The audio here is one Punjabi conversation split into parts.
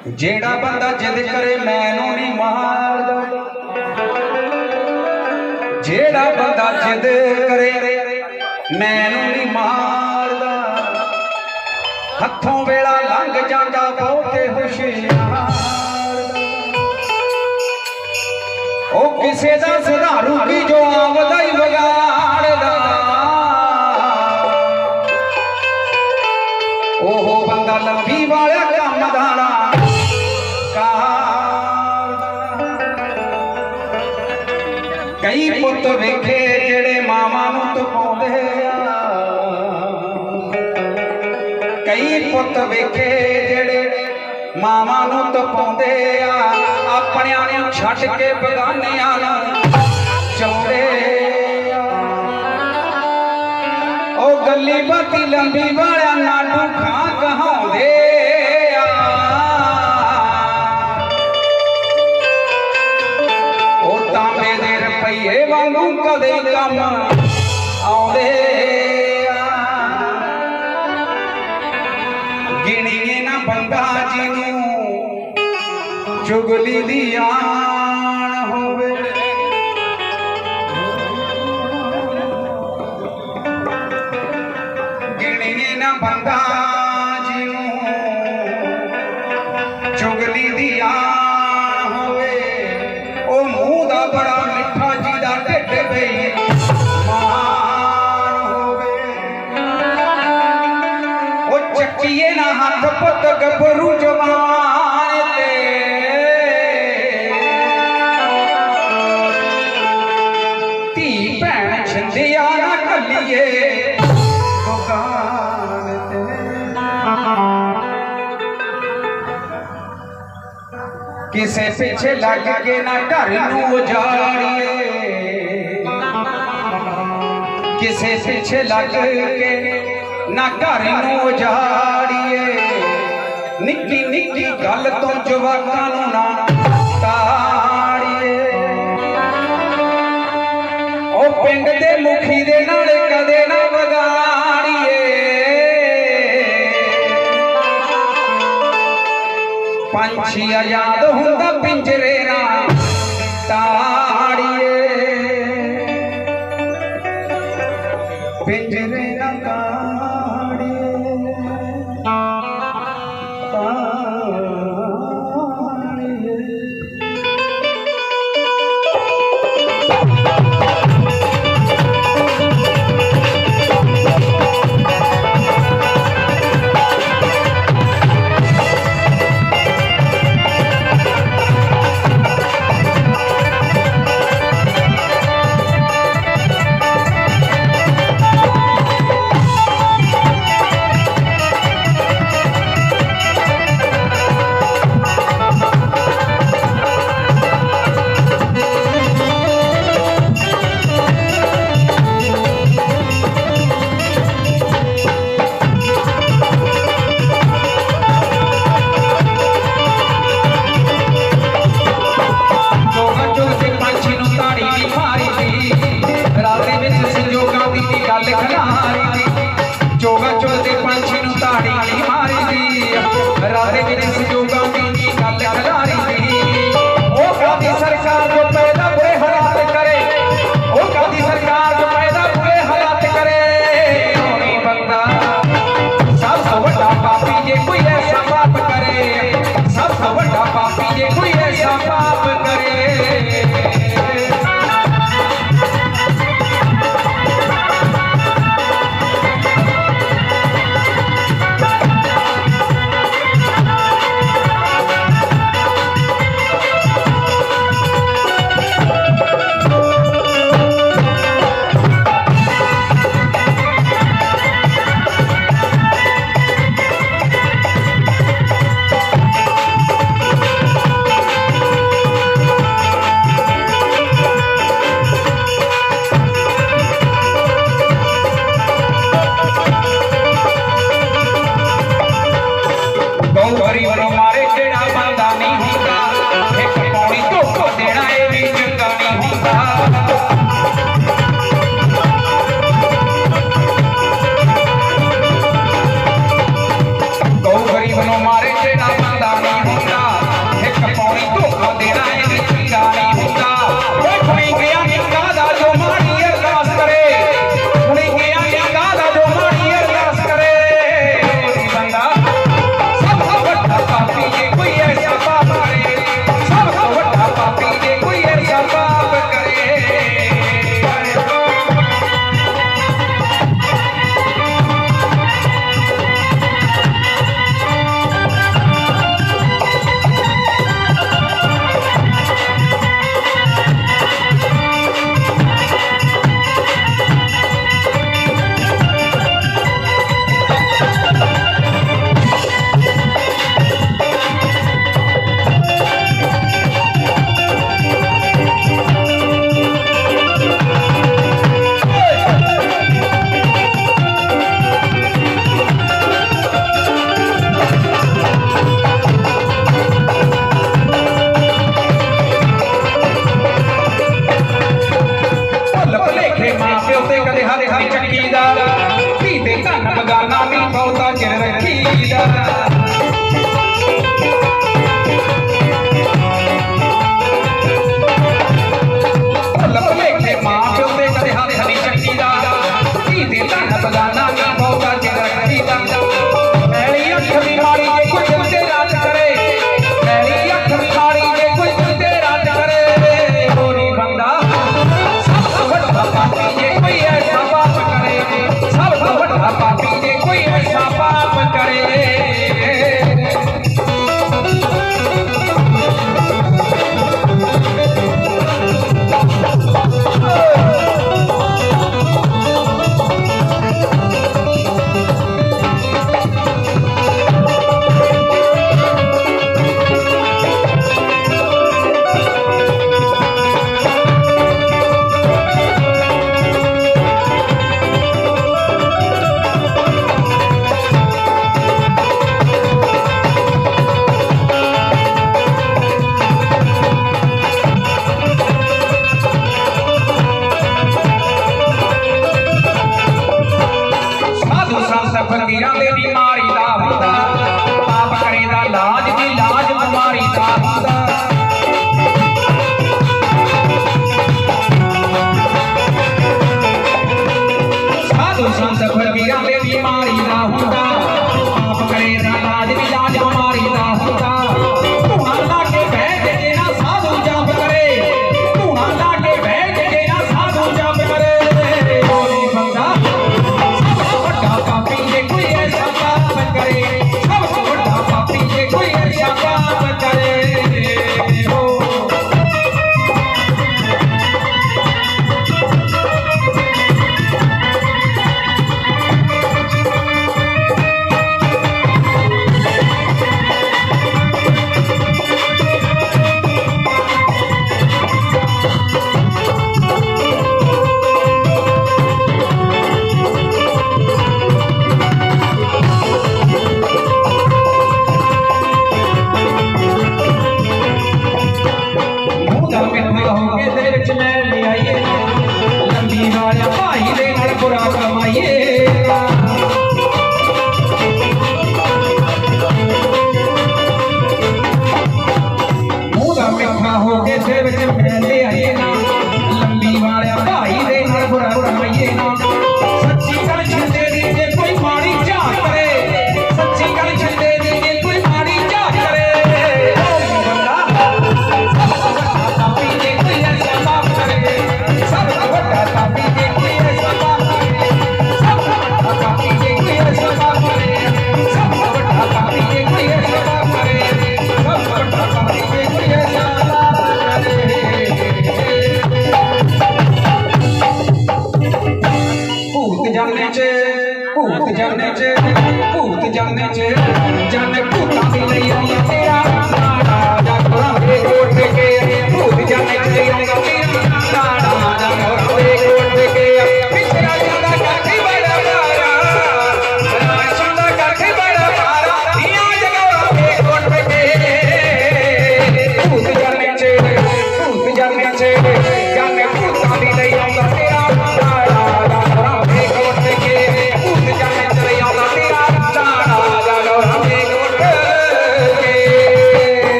ਜਿਹੜਾ ਬੰਦਾ ਜਿੱਦ ਕਰੇ ਮੈਨੂੰ ਨਹੀਂ ਮਾਰਦਾ। ਜਿਹੜਾ ਬੰਦਾ ਜਿੱਦ ਕਰੇ ਮੈਨੂੰ ਨਹੀਂ ਮਾਰਦਾ। ਹੱਥੋਂ ਵੇਲਾ ਲੰਘ ਜਾਂਦਾ, ਬਹੁਤੇ ਹੁਸ਼ਿਆਰ ਉਹ ਕਿਸੇ ਦਾ ਸੁਧਾਰੂ ਕੀ ਜੋ ਆਵਦਾ ਕਈ ਪੁੱਤ ਵੇਖੇ ਜਿਹੜੇ ਮਾਵਾਂ ਨੂੰ ਤਪਾਉਂਦੇ ਆ। ਕਈ ਪੁੱਤ ਵੇਖੇ ਜਿਹੜੇ ਮਾਵਾਂ ਨੂੰ ਤਪਾਉਂਦੇ ਆ। ਆਪਣਿਆਂ ਨੂੰ ਛੱਡ ਕੇ ਬਗਾਨਿਆਂ ਨੂੰ ਚਾਉਂਦੇ ਆ। ਉਹ ਗੱਲੀ ਬਾਤੀ ਲੰਬੀ ਵਾਲਿਆਂ ਦੇ ਵਾਂਗੂ ਕਦੇ ਕੰਮ ਆਉਂਦੇ ਗਿਣੀਏ ਨਾ ਬੰਦਾ ਜੀ ਨੂੰ ਚੁਗਲੀ ਦੀਆਂ ਕਿਸੇ ਪਿੱਛੇ ਲੱਗ ਕੇ ਨਾ ਘਰ ਨੂੰ ਉਜਾੜੀਏ ਕਿਸੇ ਪਿੱਛੇ ਲੱਗ ਕੇ ਨਾ ਘਰ ਨੂੰ ਉਜਾੜੀਏ ਨਿੱਕੀ ਨਿੱਕੀ ਗੱਲ ਤੋਂ ਜਵਾਕਾਂ ਨੂੰ ਨਾ ਤਾੜੀਏ। ਉਹ ਪਿੰਡ ਦੇ ਪੰਛੀ ਆਜ਼ਾਦ ਹੁੰਦਾ ਪਿੰਜਰੇ ਨਾਲ। ਤਾੜੀਏ। ਪਿੰਜਰੇ ਨਾਲ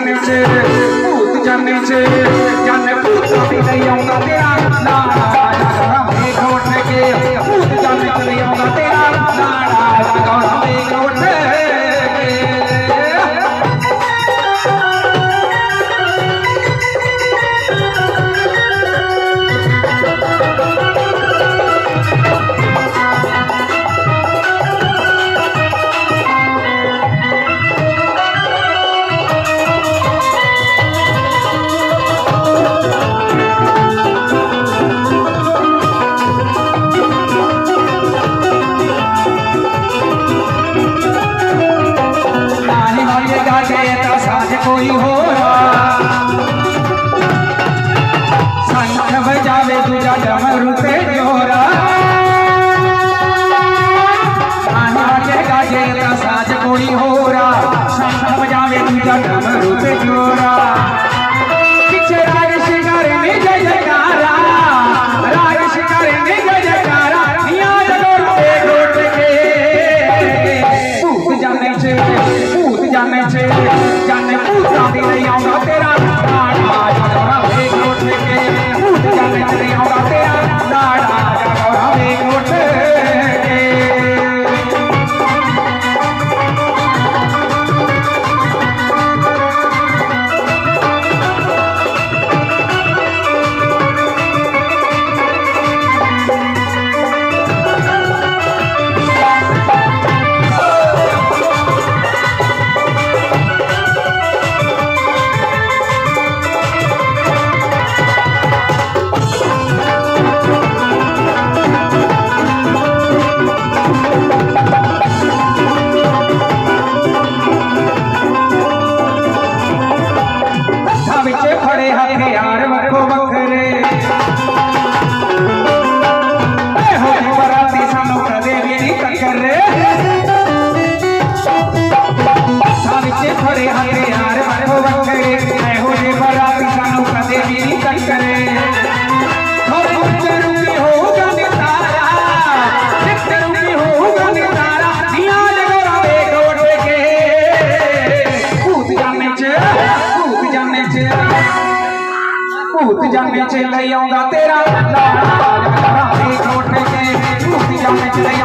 ਜਾਣੇ ਚ ਭੂਤ ਜਾਣੇ ਚ ਜਾਣੇ ਭੂਤਾਂ ਵੀ ਨਹੀਂ ਆਉਂਦਾ ਤੇਰਾ Thank you.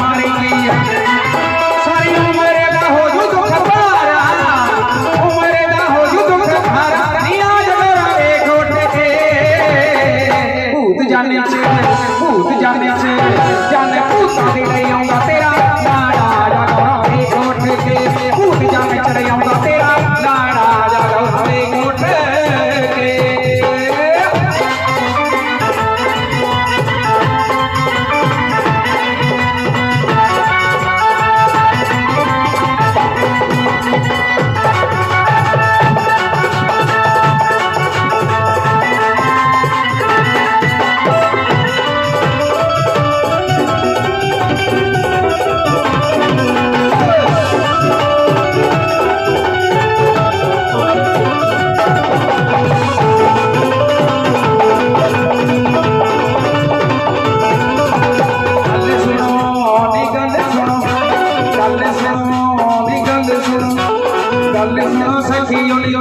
হাত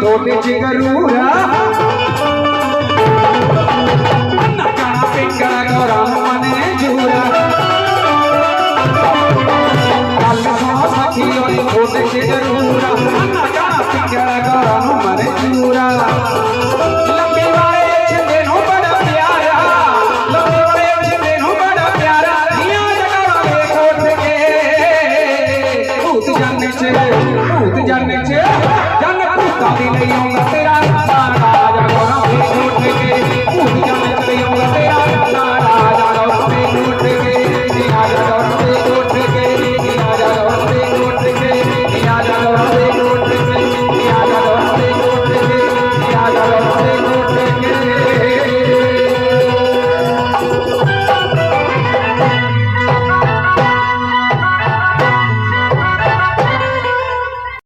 తోటి చిగరూరా నక్కన పెంకన గౌరమ్మనే చూరా తోటి చిగరూరా నక్కన పెంకన గౌరమ్మనే చూరా. जाने भूत जाने चे नहीं होगा